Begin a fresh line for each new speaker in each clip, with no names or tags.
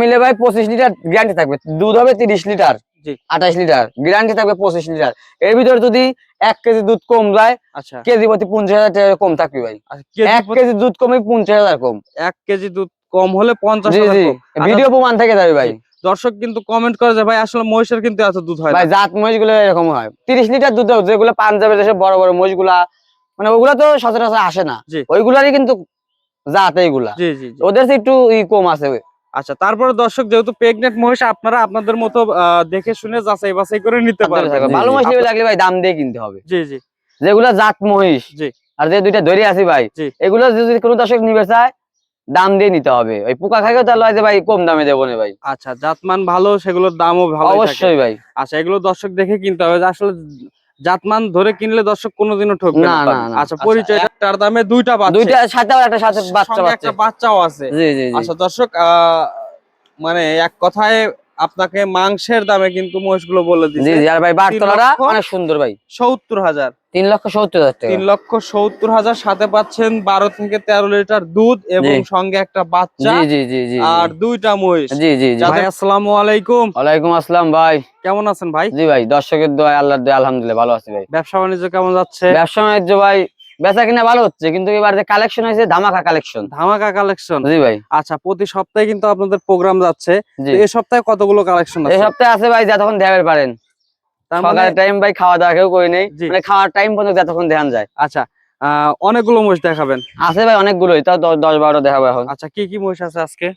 মিলে ভাই পঁচিশ লিটার গ্যারান্টি থাকবে। দুধ হবে তিরিশ লিটার। আঠাশ লিটার গ্যারান্টি থাকবে পঁচিশ লিটার। এর ভিতরে যদি এক কেজি দুধ কম যায়
আচ্ছা।
কেজি প্রতি পঞ্চাশ হাজার টাকা কম থাকবে ভাই।
আচ্ছা,
এক কেজি দুধ কমে পঞ্চাশ হাজার কম।
এক কেজি দুধ কম হলে পঞ্চাশ। আচ্ছা,
ভিডিও প্রমাণ থেকে যাবে ভাই।
দর্শক কিন্তু কমেন্ট করে যে ভাই আসলে মহিষের কিন্তু এত দুধ হয়
ভাই জাত মহিষগুলো এরকম হয়। তিরিশ লিটার দুধ যেগুলো পাঞ্জাবের দেশে বড় বড় মহিষগুলা মানে ওগুলা তো সচরাচর আসে না। ওইগুলারই কিন্তু জাত এইগুলা। ওদের একটু ই কম আছে।
আচ্ছা তারপরে দর্শক যেহেতু প্রেগনেন্ট মহিষ আপনারা আপনাদের মতো আহ, দেখে শুনে যাচাই বাছাই করে নিতে পারবেন।
ভালো মহিষ লাগলে ভাই দাম দিয়ে কিনতে হবে।
জি জি।
যেগুলা জাত মহিষ
জি।
আর যে দুইটা ধরে আছি ভাই। এগুলো যদি কোনো দর্শক নিবে চায় দাম দিয়ে নিতে হবে। ওই পোকা খাইও তাহলে হয় ভাই কম দামে দেবো না ভাই।
আচ্ছা জাতমান ভালো সেগুলোর দামও ভালো
অবশ্যই ভাই।
আচ্ছা এগুলো দর্শক দেখে কিনতে হবে। যে আসলে জাতমান ধরে কিনলে দর্শক কোনোদিনও ঠকবে
না।
আচ্ছা পরিচয় একটার দামে দুইটা বাচ্চা।
দুইটা সাথে একটা সাথে বাচ্চা
একটা বাচ্চাও আছে।
জি জি
আচ্ছা দর্শক আহ, মানে এক কথায় আপনাকে মাংসের দামে কিন্তু মহিষগুলো বলে দিচ্ছে
জি আর ভাই বাগতলাটা অনেক সুন্দর ভাই।
সত্তর হাজার।
তিন লক্ষ সত্তর হাজার
তিন লক্ষ সত্তর হাজার সাথে পাচ্ছেন বারো থেকে তেরো লিটার দুধ এবং সঙ্গে একটা বাচ্চা
জি জি জি জি
আর দুইটা মহিষ।
জি জি
ভাই আসসালামু আলাইকুম।
ওয়ালাইকুম আসসালাম ভাই।
কেমন আছেন ভাই?
জি ভাই দর্শকের দোয়া আল্লাহর দোয়া আলহামদুলিল্লাহ ভালো আছি ভাই।
ব্যবসা বাণিজ্য কেমন যাচ্ছে?
ব্যবসা বাণিজ্য ভাই বেচা কিনা ভালো হচ্ছে কিন্তু এবার যে কালেকশন হয়েছে ধামাকা কালেকশন
ধামাকা কালেকশন
জি ভাই।
আচ্ছা প্রতি সপ্তাহে কিন্তু আপনাদের প্রোগ্রাম যাচ্ছে। এই সপ্তাহে কতগুলো কালেকশন
এই সপ্তাহে আছে ভাই যতক্ষণ দেখাতে পারেন।
তার মানে
সকালের টাইম ভাই খাওয়া দাওয়া কেউ করি নেই। মানে খাওয়ার টাইম পর্যন্ত যতক্ষণ দেখান যায়।
আচ্ছা অনেকগুলো মহিষ দেখাবেন।
আছে ভাই অনেকগুলোই তাও দশ বারোটা দেখাবো এখন।
আচ্ছা কি কি মহিষ আছে আজকে?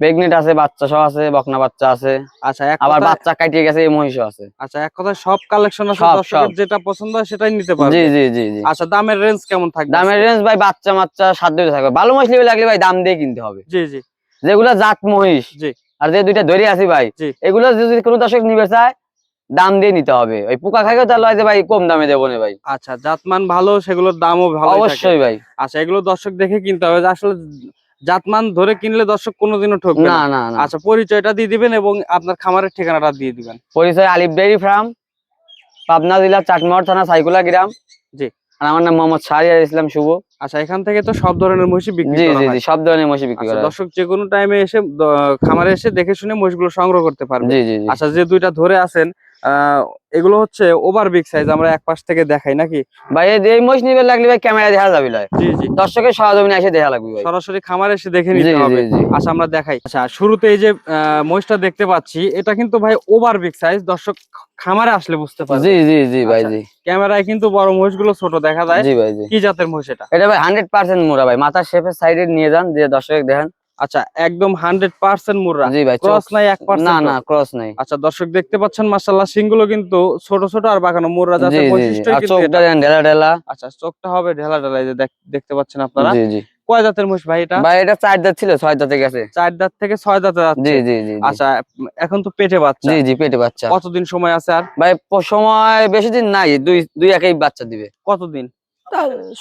প্রেগনেন্ট আছে বাচ্চা সহ আছে বকনা বাচ্চা আছে।
আচ্ছা
আবার বাচ্চা কাটিয়ে গেছে এই মহিষও আছে।
আচ্ছা এক কথায় সব কালেকশন আছে দর্শকের যেটা পছন্দ হয় সেটাই নিতে পারবে।
জি জি জি জি।
আচ্ছা দামের রেঞ্জ কেমন থাকবে?
দামের রেঞ্জ ভাই বাচ্চা মাচ্চা সাত দুইটা থাকবে। ভালো মহিষ নিবে লাগলে ভাই দাম দিয়ে কিনতে হবে।
জি জি।
যেগুলো জাত মহিষ।
জি।
আর যে দুইটা ধরে আছি ভাই। এগুলো যদি কোনো দর্শক নিবে চায় দাম দিয়ে নিতে হবে। ওই পোকা খাইও তাহলে হয় যে ভাই কম দামে দেবো না ভাই।
আচ্ছা জাতমান ভালো সেগুলোর দামও ভালো
অবশ্যই ভাই।
আচ্ছা এগুলো দর্শক দেখে কিনতে হবে। আসলে জাতমান ধরে কিনলে দর্শক কোনোদিনও ঠকবে
না।
না আচ্ছা পরিচয়টা দিয়ে দিবেন এবং আপনার খামারের ঠিকানাটা দিয়ে দিবেন।
পরিচয় আলিফ ডেয়ারি ফার্ম পাবনা জেলা চাটমোহর থানা সাইকুলা গ্রাম।
জি।
আর আমার নাম মোহাম্মদ শাহরিয়ার ইসলাম শুভ।
আচ্ছা এখান থেকে তো সব ধরনের মহিষই বিক্রি
জি জি জি সব ধরনের মহিষ বিক্রি
আচ্ছা,
করা
দর্শক যে কোনো টাইমে এসে খামারে এসে দেখে শুনে মহিষগুলো সংগ্রহ করতে পারবে।
জি জি।
আচ্ছা যে দুইটা ধরে আছেন এগুলো হচ্ছে ওভার বিগ সাইজ আমরা এক পাশ থেকে দেখাই নাকি?
ভাই এই- মহিষ নিবে লাগলে ভাই ক্যামেরা দেখা যাবে
জি জি।
দর্শকের সহজমিনে এসে দেখা লাগবে
সরাসরি খামারে এসে দেখে নিতে হবে। আচ্ছা আমরা দেখাই। আচ্ছা শুরুতে এই যে মহিষটা দেখতে পাচ্ছি এটা কিন্তু ভাই ওভার বিগ সাইজ দর্শক খামারে আসলে বুঝতে পারবে।
জি জি জি ভাই
আচ্ছা,
জি।
ক্যামেরায় কিন্তু বড় মহিষগুলো ছোট দেখা যায়।
জি ভাই জি।
কি জাতের মহিষ এটা?
এটা ভাই হান্ড্রেড পার্সেন্ট মোড়া ভাই মাথার শেপের সাইডে নিয়ে যান যে দর্শক দেখেন।
আচ্ছা একদম হান্ড্রেড পার্সেন্ট মুররা।
জি ভাই
ক্রস নাই এক
না না ক্রস নাই।
আচ্ছা দর্শক দেখতে পাচ্ছেন মাশাআল্লাহ সিংগুলো কিন্তু ছোট ছোট আর বাঁকানো। বৈশিষ্ট্য এটা।
দেন ঢেলা ঢেলা।
আচ্ছা চোখটা হবে ঢেলা ঢেলা যে দেখতে পাচ্ছেন আপনারা।
জি জি।
কয় মহিষ ভাই এটা?
ভাই এটা চার দাঁত ছিল ছয় দাঁতে গেছে।
চার দাঁত থেকে ছয় দাঁতে যাচ্ছে।
জি জি জি।
আচ্ছা এখন তো পেটে বাচ্চা।
জি জি পেটে বাচ্চা।
কতদিন সময় আছে আর?
ভাই সময় বেশি দিন নাই দুই দুই একেই বাচ্চা দিবে।
কতদিন?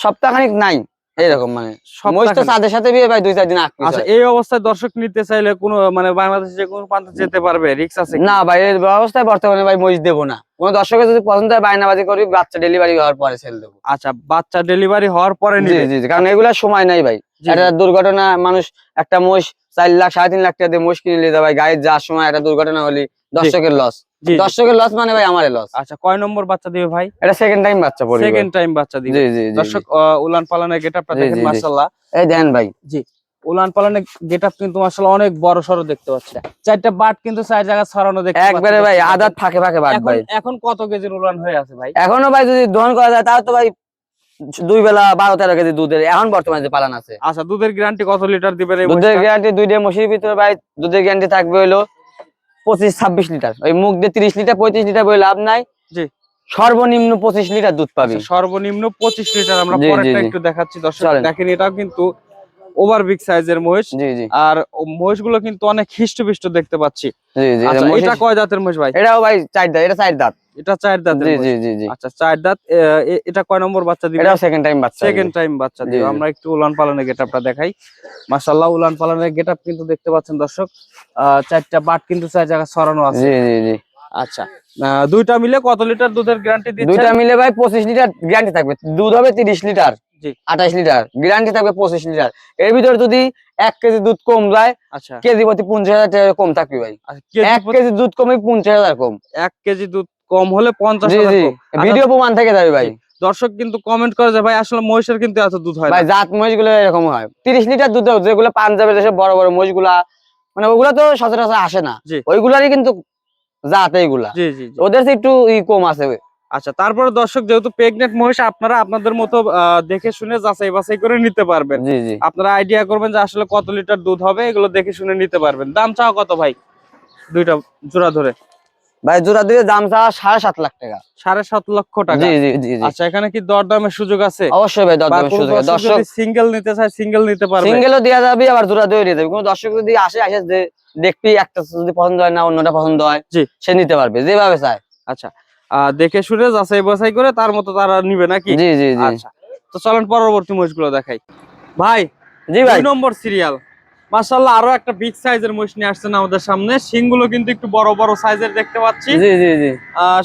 সপ্তাহখানিক নাই। এইরকম মানে মহিষ তো চাঁদের সাথে বিয়ে ভাই দুই চার দিন আগ
আচ্ছা এই অবস্থায় দর্শক নিতে চাইলে কোনো মানে বাংলাদেশে যে কোনো প্রান্তে যেতে পারবে? রিক্স আছে
না ভাই এর ব্যবস্থায় বর্তমানে ভাই মহিষ দেবো না। কোনো দর্শকের যদি পছন্দ হয় বায়নাবাজি করবি বাচ্চা ডেলিভারি হওয়ার পরে ছেড়ে দেবো।
আচ্ছা বাচ্চা ডেলিভারি হওয়ার পরে নিবে?
জি জি, কারণ এগুলা সময় নাই ভাই। একটা দুর্ঘটনা মানুষ একটা মোষ চার লাখ সাড়ে তিন লাখ টাকা দিয়ে মোষ কিনে নিতে ভাই গায়ের যাওয়ার সময় একটা দুর্ঘটনা হলে দর্শকের লস
জি, জি।
দর্শকের লস মানে ভাই আমারে লস
আচ্ছা কয় নম্বর বাচ্চা দিবে ভাই?
এটা সেকেন্ড টাইম বাচ্চা পড়বে।
সেকেন্ড টাইম বাচ্চা দিবে।
জি জি জি
দর্শক উলান পালানের গেটআপটা দেখেন
জি, জি।
মাশাআল্লাহ।
এই দেন ভাই।
উলান পালানের গেটআপ কিন্তু মাশাআল্লাহ অনেক বড় সরো দেখতে পাচ্ছি। চারটা বাট কিন্তু চার জায়গা ছড়ানো দেখতে
একবারে ভাই। আদাত ফাঁকে ফাঁকে
এখন
ভাই।
এখন কত কেজির উলান হয়ে আছে ভাই?
এখনও ভাই যদি দহন করা যায় তাও তো ভাই দুই বেলা বারো তেরো কেজি দুধের এখন বর্তমানে যে পালান আছে।
আচ্ছা দুধের গ্যারান্টি কত লিটার দিবে
দুধের? গ্যারান্টি দুইটা মশির ভিতরে ভাই দুধের গ্যারান্টি থাকবে হইল পঁচিশ ছাব্বিশ লিটার। ওই মুখ দিয়ে তিরিশ লিটার পঁয়ত্রিশ লিটার বই লাভ নাই।
জি।
সর্বনিম্ন পঁচিশ লিটার দুধ পাবি।
আচ্ছা, সর্বনিম্ন পঁচিশ লিটার আমরা। একটু দেখাচ্ছি। দর্শক দেখেন এটাও কিন্তু ওভার বিগ সাইজের মহিষ।
জি জি।
আর মহিষগুলো কিন্তু অনেক হিষ্টপিষ্ট দেখতে পাচ্ছি।
জি জি
আচ্ছা,
এটা
কয় জাতের মহিষ ভাই?
এটাও ভাই চার দাঁত এটা চার দাঁত।
এটা চার দাঁতের
জি জি জি জি।
আচ্ছা চার দাঁত এটা কয় নম্বর বাচ্চা দিবে?
এটাও সেকেন্ড টাইম বাচ্চা।
সেকেন্ড টাইম বাচ্চা দিবে। আমরা একটু উলান পালনের গেটআপটা দেখাই। মাশাআল্লাহ উলান পালনের গেটআপ কিন্তু দেখতে পাচ্ছেন দর্শক। চারটা বাট কিন্তু চার জায়গা ছড়ানো আছে।
জি জি জি।
আচ্ছা দুইটা মিলে কত লিটার দুধের গ্যারান্টি দিচ্ছে
দুইটা মিলে ভাই পঁচিশ লিটার গ্যারান্টি থাকবে। দুধ হবে তিরিশ লিটার।
জি।
আঠাশ লিটার গ্যারান্টি থাকবে পঁচিশ লিটার। এর ভিতরে যদি এক কেজি দুধ কম যায়
আচ্ছা।
কেজি প্রতি পঞ্চাশ হাজার টাকা কম থাকবে ভাই।
কেজি
এক কেজি দুধ কমে পঞ্চাশ হাজার কম।
এক কেজি দুধ কম হলে পঞ্চাশ। আচ্ছা,
ভিডিও প্রমাণ থেকে যাবে ভাই।
দর্শক কিন্তু কমেন্ট করে যে ভাই আসলে মহিষের কিন্তু এত দুধ হয়
ভাই জাত মহিষগুলো এরকম হয়। তিরিশ লিটার দুধ যেগুলো পাঞ্জাবের দেশে বড় বড় মহিষগুলা মানে ওগুলা তো সচরাচর আসে না। ওইগুলারই কিন্তু জাত এইগুলা।
জি জি জি।
ওদের একটু ই কম আছে।
আচ্ছা তারপরে দর্শক যেহেতু প্রেগনেন্ট মহিষ আপনারা আপনাদের মতো দেখে শুনে যাচাই বাছাই করে নিতে পারবেন। আপনারা আইডিয়া করবেন যে আসলে কত লিটার দুধ হবে এগুলো দেখে শুনে নিতে পারবেন। দাম চাও কত ভাই? দুইটা জোড়া ধরে।
ভাই জোড়া দিয়ে দাম চাওয়া সাড়ে সাত লাখ টাকা।
সাড়ে সাত লক্ষ টাকা? আচ্ছা এখানে কি দর দামের সুযোগ আছে?
অবশ্যই ভাই দশ দর্শক
সিঙ্গেল নিতে চায় সিঙ্গেল নিতে পারবে।
সিঙ্গেলও দেওয়া যাবে আবার জোড়া দিয়ে দিয়ে দেবে কোনো দর্শক যদি আসে আসে দেখবি একটা যদি পছন্দ হয় না অন্যটা পছন্দ হয় সে নিতে পারবে যেভাবে চায়।
আচ্ছা দেখে শুনে যাচাই বাছাই করে তার মতো তারা নিবে নাকি?
জি জি জি।
আচ্ছা তো চলেন পরবর্তী মহিষগুলো দেখাই। ভাই
জি ভাই।
নম্বর সিরিয়াল মাশাআল্লাহ আরও একটা বিগ সাইজের মহিষ নিয়ে আসছেন আমাদের সামনে। শিংগুলো কিন্তু একটু বড় বড় সাইজের দেখতে পাচ্ছি।
জি জি জি।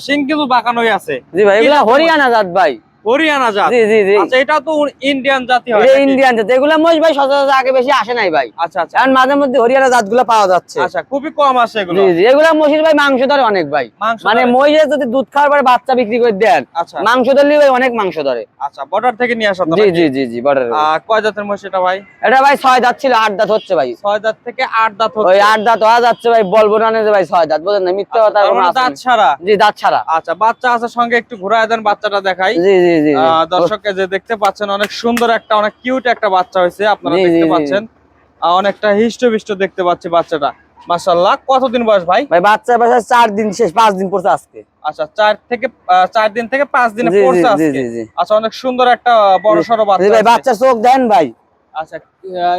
শিং কিন্তু বাঁকানোই আছে।
জি ভাই এগুলা হরিয়ানা জাত ভাই।
হরিয়ানা জাত।
জি জি জি।
আচ্ছা এটা তো ইন্ডিয়ান জাতি হয়
এটা ইন্ডিয়ান জাত। এগুলা মহিষ ভাই সচরাচর আগে বেশি আসে নাই ভাই।
আচ্ছা আচ্ছা।
এখন মাঝে মধ্যে হরিয়ানা জাত পাওয়া যাচ্ছে।
আচ্ছা খুবই কম আসে এগুলো।
জি জি। এগুলা মহিষের ভাই মাংস ধরে অনেক ভাই। মানে
ধরে?
যদি দুধ খাওয়ার পরে বাচ্চা বিক্রি করে দেন
আচ্ছা।
মাংস ধরলে ভাই অনেক মাংস ধরে।
আচ্ছা বর্ডার থেকে নিয়ে আসা
জি জি জি জি বর্ডার
কয় জাতের মহিষ এটা ভাই?
এটা ভাই ছয় দাঁত ছিল আট দাঁত হচ্ছে ভাই।
ছয় দাঁত থেকে আট দাঁত
ওই আট দাঁত হওয়া যাচ্ছে ভাই বলব না যে ভাই ছয় দাঁত বোঝেন না? মিথ্যা
আচ্ছা,
কথা
মানে দাঁত ছাড়া?
জি দাঁত ছাড়া।
আচ্ছা বাচ্চা আছে সঙ্গে একটু ঘুরায় দেন বাচ্চাটা দেখাই।
জি জি।
দর্শককে যে দেখতে পাচ্ছেন অনেক সুন্দর একটা অনেক কিউট একটা বাচ্চা হয়েছে আপনারা দেখতে পাচ্ছেন। অনেকটা হিষ্ট দেখতে পাচ্ছি বাচ্চাটা। মাশাল্লাহ কতদিন বয়স ভাই?
ভাই বাচ্চার বাসায় চার দিন শেষ পাঁচ দিন পড়ছে আজকে।
আচ্ছা চার থেকে চার দিন থেকে পাঁচ দিনে পড়ছে আজকে। আচ্ছা অনেক সুন্দর একটা বড় সড়ো বাচ্চা
ভাই। চোখ দেন ভাই।
আচ্ছা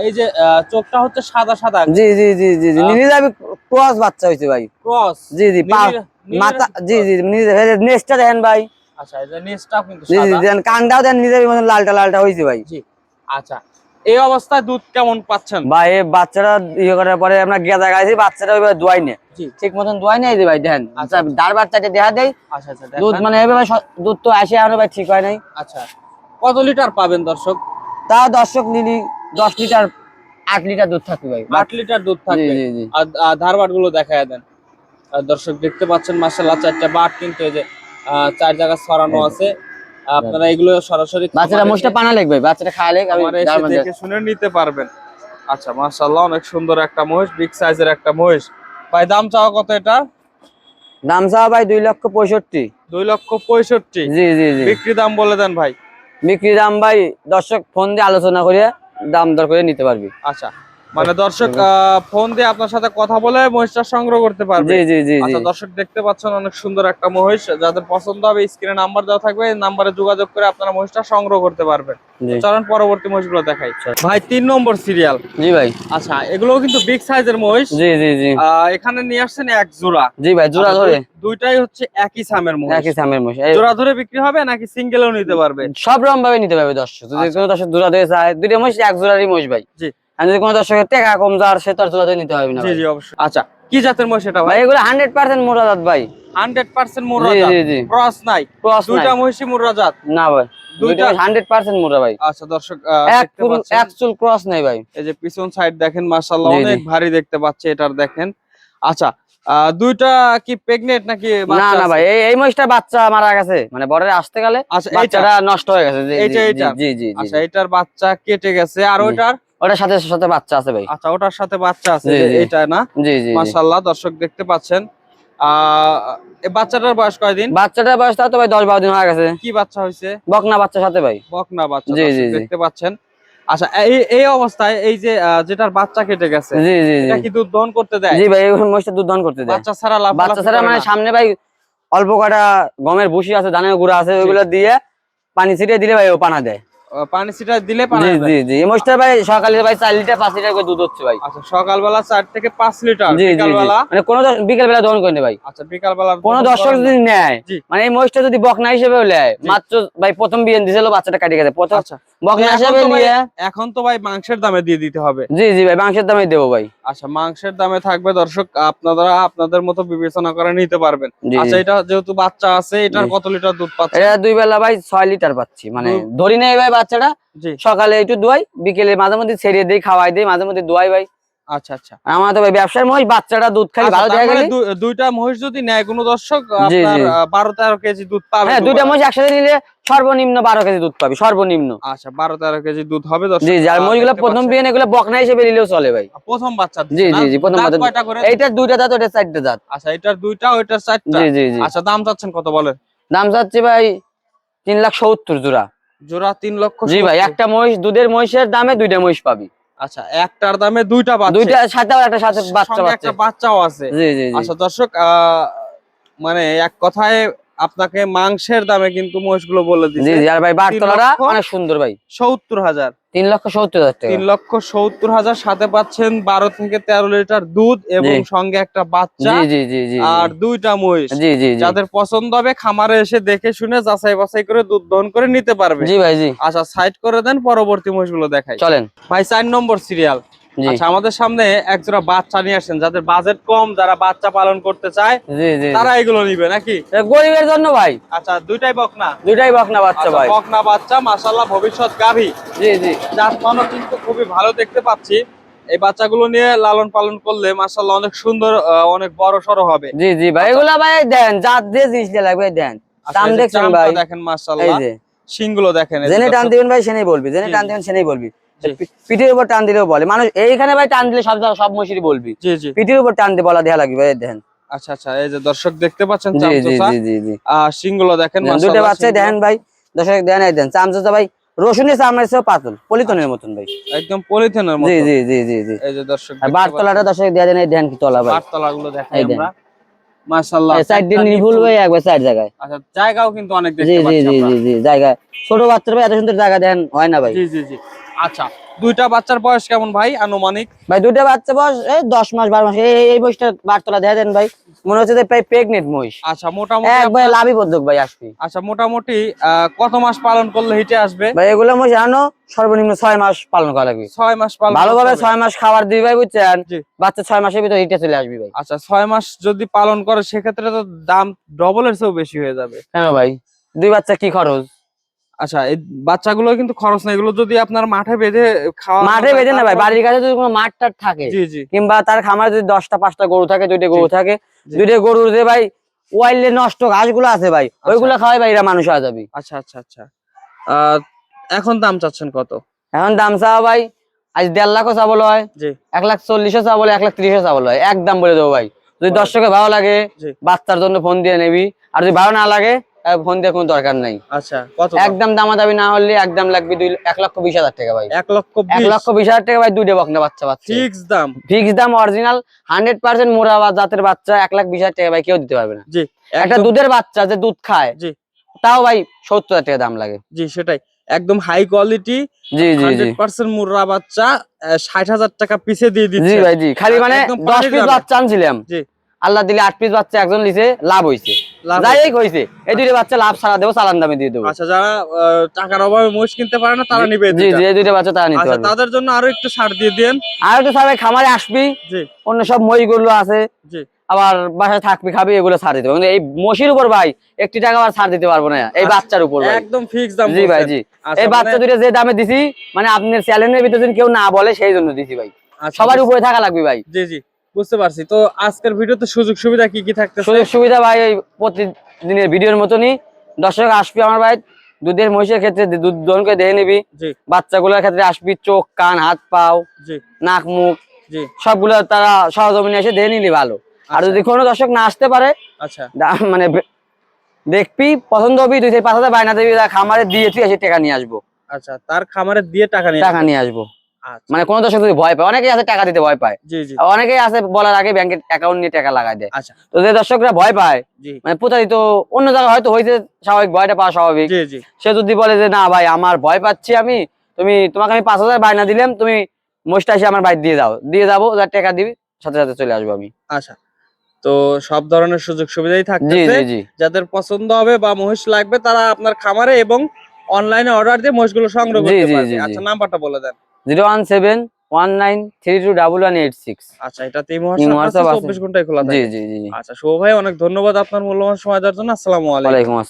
এই যে চোখটা হচ্ছে সাদা সাদা।
জি জি জি জি জি। ক্রস বাচ্চা হয়েছে ভাই।
ক্রস।
জি জি মাথা জি জি নিজে নেসটা দেখেন ভাই।
আচ্ছা এই যে নিচটাও কিন্তু
জি জি
সাদা।
দেন কানটাও দেন নিজের মতন লালটা লালটা হয়েছে ভাই।
আচ্ছা এই অবস্থায় দুধ কেমন পাচ্ছেন?
ভাই এই বাচ্চারা ইয়ে করার পরে আমরা গেদা গাইছি বাচ্চারা ওইভাবে দোয়াই
জি।
ঠিক মতন দোয়াই নেই ভাই দেখেন আচ্ছা দাঁড় বাচ্চাটা দেখা দেয়
আচ্ছা আচ্ছা
দুধ মানে এভাবে দুধ তো আসে আর ভাই ঠিক হয় নাই।
আচ্ছা কত লিটার পাবেন দর্শক?
তা দর্শক নিলি দশ লিটার আট লিটার দুধ থাকবে ভাই।
আট লিটার দুধ
জি
থাকবে।
জি জি।
আর ধারবাটগুলো দেখায় দেন। আর দর্শক দেখতে পাচ্ছেন মাসাল্লাহ চারটা বাট কিন্তু এই যে চার জায়গা ছড়ানো আছে। আপনারা এগুলো সরাসরি
বাচ্চারা মোষটা পানা লাগবে বাচ্চাটা খাওয়ালে আমি
দেখে শুনে নিতে পারবেন। আচ্ছা মাশাআল্লাহ অনেক সুন্দর একটা মহিষ বিগ সাইজের একটা মহিষ। ভাই দাম চাওয়া কত এটা?
দাম চাওয়া ভাই দুই লক্ষ পঁয়ষট্টি।
দুই লক্ষ পঁয়ষট্টি।
জি জি জি।
বিক্রি দাম বলে দেন ভাই।
বিক্রি দাম ভাই দর্শক ফোন দিয়ে আলোচনা করে দাম দর করে নিতে পারবি।
আচ্ছা মানে দর্শক ফোন দিয়ে আপনার সাথে কথা বলে মহিষটা সংগ্রহ করতে পারবে।
জি জি জি জি।
আচ্ছা দর্শক দেখতে পাচ্ছেন অনেক সুন্দর একটা মহিষ। যাদের পছন্দ হবে স্ক্রিনে নাম্বার দেওয়া থাকবে এই নাম্বারে যোগাযোগ করে আপনারা মহিষটা সংগ্রহ করতে পারবেন। চলুন পরবর্তী মহিষগুলো দেখাই। ভাই তিন নম্বর সিরিয়াল।
জি ভাই।
আচ্ছা এগুলোও কিন্তু বিগ সাইজের মহিষ।
জি জি জি।
এখানে নিয়ে আসছেন এক জোড়া।
জি ভাই জোড়া
আচ্ছা,
ধরে।
দুইটাই হচ্ছে একই সামের মহিষ।
একই সামের
জোড়া ধরে বিক্রি হবে নাকি সিঙ্গেলও নিতে পারবে?
সব রকম ভাবে নিতে পারবে দর্শক। যদি
আচ্ছা।
কোনো দর্শক জোড়া ধরে চায় দুইটা মোষ এক জোড়ারই মহিষ ভাই।
জি।
আর যদি কোনো দর্শকের টাকা কম যাওয়ার সে তো আর নিতে পারবে না
জি জি অবশ্যই। আচ্ছা কি জাতের মহিষ এটা
ভাই? এগুলো হান্ড্রেড পার্সেন্ট মোরাদাত ভাই।
হান্ড্রেড পার্সেন্ট
জি জি
জাত
জি।
ক্রস নাই।
ক্রস
দুইটা মহিষী মুর্রা জাত
না ভাই দুইটা?
দুইটা
হান্ড্রেড পার্সেন্ট মোরা ভাই।
আচ্ছা দর্শক
এক চুল
পাচ্ছেন।
এক চুল ক্রস নেই ভাই।
এই যে পিছন সাইড দেখেন মাশাআল্লাহ
জি, জি।
অনেক ভারী দেখতে পাচ্ছে এটার দেখেন। আচ্ছা দুইটা কি প্রেগনেন্ট নাকি
না না ভাই এই এই মহিষটা বাচ্চা মারা গেছে। মানে বড়রে আসতে গেলে
আচ্ছা
বাচ্চাটা নষ্ট হয়ে গেছে? জি জি জি
আচ্ছা এটার বাচ্চা কেটে গেছে। আর ওইটার
ওটার সাথে সাথে বাচ্চা আছে ভাই।
আচ্ছা ওটার সাথে বাচ্চা আছে। এইটা না?
জি জি।
মাশাআল্লাহ দর্শক দেখতে পাচ্ছেন। বাচ্চাটার বয়স কয়দিন?
বাচ্চাটার বয়স তো ভাই দশ বারো দিন হয়ে গেছে।
কি বাচ্চা হয়েছে?
বকনা বাচ্চার সাথে ভাই।
বকনা বাচ্চা
জি, জি।
দেখতে পাচ্ছেন। আচ্ছা এই এই অবস্থায় এই যে যেটার বাচ্চা কেটে গেছে
জি জি
এটা কি দুধ দহন করতে দেয়?
জি ভাই এই মহিষটা দুধ দান করতে দেয়।
বাচ্চা ছাড়া লাভ
বাচ্চা ছাড়া মানে সামনে ভাই অল্প কটা গমের ভুসি আছে ধানের গুঁড়া আছে ওইগুলো দিয়ে পানি ছিটিয়ে দিলে ভাই ও পানা দেয়।
পানি সিটার দিলে
জি জি জি। মহিষটা ভাই সকালে ভাই চার লিটার পাঁচ লিটার করে দুধ হচ্ছে ভাই।
আচ্ছা সকালবেলা চার থেকে পাঁচ লিটার বিকালবেলা?
মানে কোনো বিকেল বেলা দহন করে ভাই।
আচ্ছা বিকালবেলা
কোনো দর্শক যদি নেয় মানে এই মহিষটা যদি বকনা হিসেবে নেয় মাত্র ভাই প্রথম বিয়ে দিছিল বাচ্চাটা কাটি গেছে। প্রথম
আচ্ছা।
বকনা
এখন তো ভাই-
নিয়ে।
এখন তো ভাই মাংসের দামে দিয়ে দিতে হবে।
জি জি ভাই মাংসের দামে দেবো ভাই।
আচ্ছা মাংসের দামে থাকবে দর্শক আপনারা আপনাদের মতো বিবেচনা করে নিতে পারবেন। আচ্ছা এটা যেহেতু বাচ্চা আছে এটার কত লিটার দুধ পাচ্ছে
এটা দুই বেলা ভাই ছয় লিটার পাচ্ছি মানে ধরি নেই ভাই বাচ্চাটা। সকালে একটু দোয়াই বিকেলে মাঝে মধ্যে ছেড়ে দিই খাওয়াই দেই মাঝে মধ্যে দোয়াই ভাই।
আচ্ছা আচ্ছা।
ভাই ব্যবসার মহিষ বাচ্চাটা দুধ খালি
আচ্ছা,
ভালো দেখা
মানে দুইটা মহিষ যদি নেয় কোনো দর্শক আপনার কেজি দুধ পাবে
হ্যাঁ দুইটা মহিষ একসাথে নিলে সর্বনিম্ন বারো কেজি দুধ পাবি সর্বনিম্ন।
আচ্ছা বারো তেরো কেজি দুধ হবে দর্শক।
জি জি আর মহিষগুলো প্রথম। বিয়ে এগুলো বকনা হিসেবে নিলেও চলে ভাই।
প্রথম বাচ্চা
জি, জি, জি, প্রথম বাচ্চা
করে?
এইটার দুইটা দাঁত ওটা চারটে দাঁত।
আচ্ছা এটার দুইটা ওইটার চারটা?
জি জি জি।
আচ্ছা দাম চাচ্ছেন কত বলেন?
দাম চাচ্ছি ভাই তিন লাখ সত্তর জোড়া।
জোড়া তিন লক্ষ
জি ভাই একটা মহিষ দুধের মহিষের দামে দুইটা মহিষ পাবি।
আচ্ছা একটার দামে দুইটা বাচ্চা।
দুইটা সাথে একটা সাথে বাচ্চা
একটা বাচ্চাও আছে।
জি জি।
আচ্ছা দর্শক আহ, মানে এক কথায় আপনাকে মাংসের দামে কিন্তু মহিষগুলো বলে দিচ্ছে
জি আর ভাই বারতলাটা অনেক সুন্দর ভাই।
সত্তর হাজার।
তিন লক্ষ সত্তর হাজার
তিন লক্ষ সত্তর হাজার সাথে পাচ্ছেন বারো থেকে তেরো লিটার দুধ এবং সঙ্গে একটা বাচ্চা আর দুইটা মহিষ। যাদের পছন্দ হবে খামারে এসে দেখে শুনে যাচাই বাছাই করে দুধ দহন করে নিতে পারবে।
জি ভাই জি।
আচ্ছা সাইড করে দেন পরবর্তী মহিষগুলো দেখাই।
চলেন।
ভাই চার নম্বর সিরিয়াল। আচ্ছা আমাদের সামনে এক জোড়া বাচ্চা নিয়ে আসেন যাদের বাজেট কম যারা বাচ্চা পালন করতে চায় তারা এগুলো নিবে নাকি?
গরিবের জন্য ভাই।
আচ্ছা দুইটাই বকনা?
দুইটাই বকনা বাচ্চা
আচ্ছা
ভাই।
বকনা বাচ্চা মাশাল্লাহ ভবিষ্যৎ গাভী।
জি জি।
জাত মানও কিন্তু খুবই ভালো দেখতে পাচ্ছি। এই বাচ্চাগুলো নিয়ে লালন পালন করলে মাশাল্লাহ অনেক সুন্দর অনেক বড় সড়ো হবে।
জি জি ভাই এগুলা ভাই দেন জাত দিয়ে জিনিস লাগবে দেন।
আচ্ছা,
দাম
এই
দেখছেন ভাই।
দেখেন
এই
মাশাল্লাহ
যে।
শিংগুলো দেখেন
জেনে টান দিবেন ভাই সেনেই বলবি জেনে টান দিবেন সেনেই বলবি। পিঠের উপর টান দিলেও বলে। মানুষ এইখানে ভাই টান দিলে সব সব মশিরি বলবি। পিঠের উপর টান দিয়ে বলা দেয়া লাগবে ভাই দেখেন।
আচ্ছা আচ্ছা এই যে দর্শক দেখতে পাচ্ছেন আহ শিংগুলো দেখেন
দুটো
শিংগুলো
দেখেন ভাই। দর্শক দেন এই দেন চামচা ভাই। রসুনের পাতল পলিতনের মতন ভাই।
একদম পলিথিনের মতো
জি জি জি জি জি।
এই যে দর্শক
বারতলাটা দর্শক দেয়া দেন এই দেন কি তলা ভাই।
বারতলা দেখাই আমরা। মাশাআল্লাহ।
সাইড দিয়ে
চারটা
ভাই একবার সাইড জায়গায়।
আচ্ছা জায়গাও কিন্তু অনেক দেখতে পাচ্ছি
জি
আমরা।
জি জি জায়গায়। ছোট বাচ্চার ভাই এত সুন্দর জায়গা দেন হয় না ভাই?
জি জি জি। আচ্ছা দুইটা বাচ্চার বয়স কেমন ভাই আনুমানিক?
ভাই দুইটা বাচ্চা বয়স এই দশ মাস বারো মাস এই বয়সটা বারতলা দেখা দেন ভাই। মনে হচ্ছে যে প্রায় প্রেগনেন্ট মহিষ।
আচ্ছা মোটামুটি
একবার লাভই পদ্ধক ভাই আসবি।
আচ্ছা মোটামুটি কত মাস পালন করলে হিটে আসবে?
ভাই এগুলো মহিষ আনো সর্বনিম্ন ছয় মাস পালন করা লাগবে।
ছয় মাস পালন
ভালোভাবে। ছয় মাস খাবার দিবি ভাই বুঝছেন। বাচ্চা ছয় মাসের ভিতরে হিটে চলে আসবি ভাই।
আচ্ছা ছয় মাস যদি পালন করে সেক্ষেত্রে তো দাম ডবলের চেয়েও বেশি হয়ে যাবে।
কেন ভাই? দুই বাচ্চা কি খরচ?
আচ্ছা এই বাচ্চাগুলো কিন্তু খরচ না এগুলো যদি আপনার মাঠে বেঁধে খাওয়া
মাঠে বেঁধে না ভাই বাড়ির কাছে যদি কোনো মাঠ টাট থাকে
জি জি।
কিংবা তার খামারে যদি দশটা পাঁচটা গরু থাকে দুইটা গরু থাকে। দুইটা গরু ভাই ওয়াইল্ডে নষ্ট ঘাসগুলো আছে ভাই ওইগুলো খাওয়াই ভাই এরা মানুষ হয়ে যাবে।
আচ্ছা আচ্ছা আচ্ছা। এখন দাম চাচ্ছেন কত?
এখন দাম চাওয়া ভাই আজ দেড় লাখও চাবল হয়
জি।
এক লাখ চল্লিশও চাবল এক লাখ ত্রিশও চাবল হয় এক দাম বলে দেবো ভাই। যদি। দর্শকের ভালো লাগে বাচ্চার জন্য ফোন দিয়ে নিবি আর যদি ভালো না লাগে ফোন দিয়ে কোনো দরকার নাই।
আচ্ছা কত
একদম দামা দাবি না হলে একদম লাগবে দুই এক লক্ষ বিশ হাজার টাকা ভাই।
এক লক্ষ
এক লক্ষ বিশ হাজার টাকা ভাই দুইটা বকনা বাচ্চা বাচ্চা
ফিক্স দাম?
ফিক্স দাম অরিজিনাল হান্ড্রেড পার্সেন্ট মোরা বা জাতের বাচ্চা এক লাখ বিশ হাজার টাকা ভাই কেউ দিতে পারবে না।
জি
একটা দুধের বাচ্চা যে দুধ খায়
জি।
তাও ভাই সত্তর হাজার টাকা দাম লাগে।
জি সেটাই। একদম হাই কোয়ালিটি
জি জি জি।
পার্সেন্ট মুর্রা বাচ্চা ষাট হাজার টাকা পিছে দিয়ে দিচ্ছি।
জি ভাই জি। খালি মানে দশ পিস বাচ্চা আনছিলাম।
জি।
আল্লাহ দিলে আট পিস বাচ্চা একজন লিছে লাভ হইছে। যাই হইছে। এই দুইটা বাচ্চা লাভ সারা দেবো চালান দামে দিয়ে দেবো।
আচ্ছা যারা টাকার অভাবে মহিষ কিনতে পারে না তারা নিবে
জি জি এই দুইটা বাচ্চা তারা নিতে
আচ্ছা
পারবে।
তাদের জন্য আরও একটু ছাড় দিয়ে দেন
আর একটু খামারে আসবি
জি।
অন্য সব আছে
জি।
আবার বাসায় থাকবি খাবি এগুলো ছাড় দিতে পারব। এই মসির উপর ভাই একটি টাকা আবার ছাড় দিতে পারব না। এই
আচ্ছা,
বাচ্চার উপর
একদম ফিক্স দাম
জি ভাই জি।
আচ্ছা,
এই বাচ্চা
মানে-
দুটো যে দামে দিছি মানে আপনার চ্যালেঞ্জের ভিতরে কেউ না বলে সেই জন্য দিছি ভাই। সবার উপরে থাকা লাগবে ভাই।
জি জি। বুঝতে পারছি। তো আজকের ভিডিওতে সুযোগ সুবিধা কি কি থাকতে
সুযোগ সুবিধা ভাই ওই প্রতিদিনের ভিডিওর মতনই। দর্শক আসবি আমার ভাই দুধের মহিষের ক্ষেত্রে দুধ দহন করে দেখে নিবি। বাচ্চাগুলোর ক্ষেত্রে আসবি চোখ কান হাত পাও নাক মুখ সবগুলো তারা সহজমিনে এসে দেখে নিলি ভালো। আর
আচ্ছা,
যদি কোনো দর্শক না আসতে পারে
আচ্ছা।
মানে দেখবি পছন্দ হবি দুই থেকে পাঁচ হাজার বায়না দেবি খামারে দিয়ে তুই এসে টাকা নিয়ে আসব।
আচ্ছা তার খামারে দিয়ে টাকা নিয়ে
টাকা নিয়ে আসব। মানে কোনো দর্শক যদি ভয় পায় অনেকেই আছে টাকা দিতে ভয় পায়। অনেকেই আছে বলার আগে ব্যাংকের অ্যাকাউন্ট নিয়ে টাকা লাগাই দেয়।
আচ্ছা।
তো যে দর্শকরা ভয় পায় মানে প্রতারিত অন্য জায়গায় হয়তো হয়েছে স্বাভাবিক ভয়টা পাওয়া স্বাভাবিক সে যদি বলে যে না ভাই আমার ভয় পাচ্ছি আমি তুমি তোমাকে আমি পাঁচ হাজার বায়না দিলাম তুমি এসে আমার বাইর দিয়ে দাও। দিয়ে যাব যার টাকা দিবি সাথে সাথে চলে আসব আমি।
আচ্ছা। তো সব ধরনের সুযোগ সুবিধাই
জি
যাদের পছন্দ হবে বা মহিষ লাগবে তারা আপনার খামারে এবং অনলাইনে অর্ডার দিয়ে মহিষগুলো সংগ্রহ করতে পারবে। আচ্ছা নাম্বারটা বলে দেন।
Zero one seven one nine three two double one eight six.
আচ্ছা এটা। চব্বিশ ঘন্টায় খোলা
জি জি জি।
আচ্ছা শুভ ভাই অনেক ধন্যবাদ আপনার মূল্যবান সময় দেওয়ার জন্য। আসসালামু আলাইকুম।
আসসালাম।